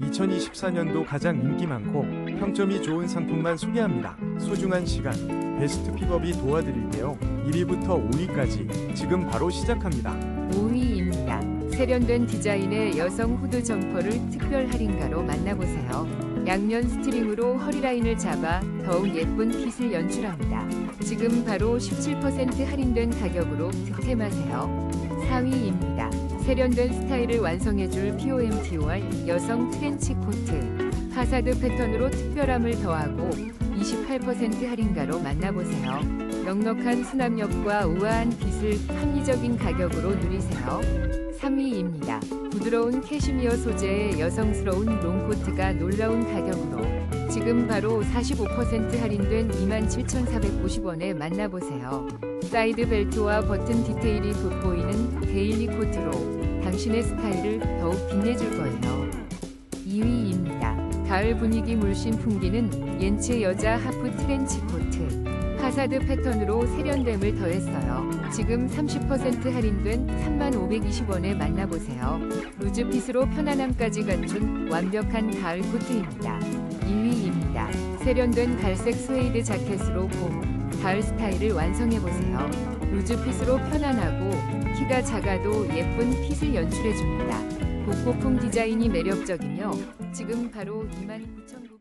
2024년도 가장 인기 많고 평점이 좋은 상품만 소개합니다. 소중한 시간, 베스트 픽업이 도와드릴게요. 1위부터 5위까지 지금 바로 시작합니다. 5위입니다. 세련된 디자인의 여성 후드 점퍼를 특별 할인가로 만나보세요. 양면 스트링으로 허리라인을 잡아 더욱 예쁜 핏을 연출합니다. 지금 바로 17% 할인된 가격으로 득템하세요. 4위입니다. 세련된 스타일을 완성해줄 POMTOR 여성 트렌치 코트. 파사드 패턴으로 특별함을 더하고 28% 할인가로 만나보세요. 넉넉한 수납력과 우아한 핏을 합리적인 가격으로 누리세요. 3위입니다. 부드러운 캐시미어 소재의 여성스러운 롱코트가 놀라운 가격으로 지금 바로 45% 할인된 27,490원에 만나보세요. 사이드 벨트와 버튼 디테일이 돋보이는 데일리 코트로 당신의 스타일을 더욱 빛내줄 거예요. 2위입니다. 가을 분위기 물씬 풍기는 옌츠 여자 하프 트렌치 코트. 파사드 패턴으로 세련됨을 더했어요. 지금 30% 할인된 3520원에 만나보세요. 루즈핏으로 편안함까지 갖춘 완벽한 가을 코트입니다. 2위입니다. 세련된 갈색 스웨이드 자켓으로 봄, 가을 스타일을 완성해보세요. 루즈핏으로 편안하고 키가 작아도 예쁜 핏을 연출해줍니다. 복고풍 디자인이 매력적이며 지금 바로 29,000원